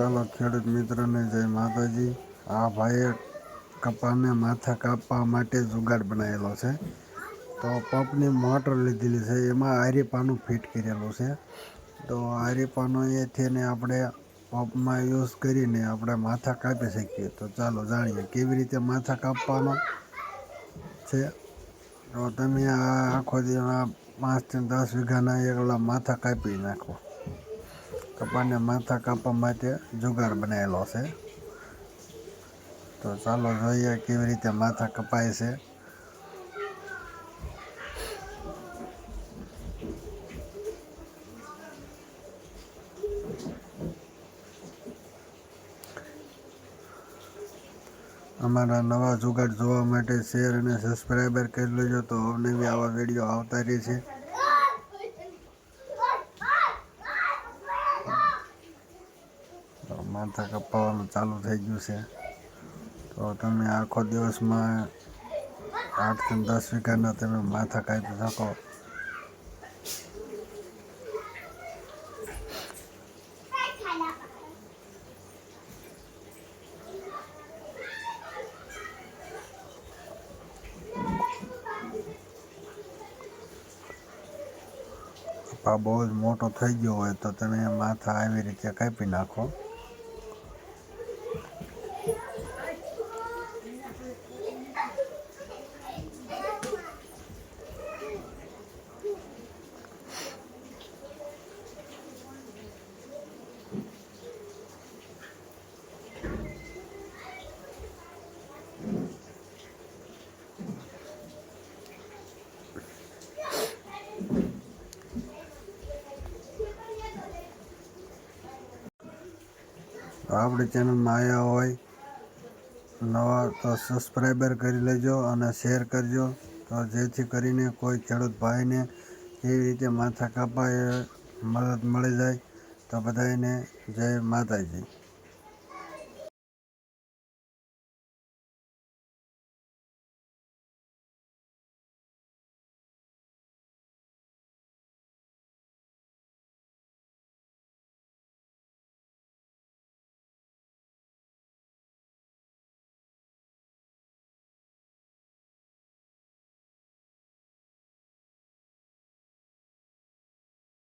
ચાલો ખેડૂત મિત્રોને જય માતાજી. આ ભાઈએ કપાને માથા કાપવા માટે જુગાડ બનાવેલો છે. તો પંપની મોટર લીધેલી છે. એમાં આરીપાનું ફિટ કરેલું છે. તો આરીપાનો એથી ને આપણે પંપમાં યુઝ કરીને આપણે માથા કાપી શકીએ. તો ચાલો જાણીએ કેવી રીતે માથા કાપવાનો છે. તો તમે આ આખો દિવસ પાંચથી દસ વીઘાના એકલા માથા કાપી નાખો. કપાને માથા કાપવા માટે જુગાર બનાવેલો છે. તો ચાલો જોઈએ કેવી રીતે માથા કપાય છે. અમારા નવા જુગાડ જોવા માટે શેર અને સબસ્ક્રાઈબર કરી લેજો તો અવનવી આવા વીડિયો આવતા રહે છે. માથા કપાવવાનું ચાલુ થઈ ગયું છે. તો તમે આખો દિવસમાં આઠથી દસ વીઘાના તમે માથા કાપી શકો. કપા બહુ જ મોટો થઈ ગયો હોય તો તમે માથા આવી રીતે કાપી નાખો. તો આપણી ચેનલમાં આવ્યા હોય, નવા તો સબસ્ક્રાઈબર કરી લેજો અને શેર કરજો. તો જેથી કરીને કોઈ ખેડૂત ભાઈને એવી રીતે માથા કાપાય મદદ મળી જાય. તો બધાને જય માતાજી.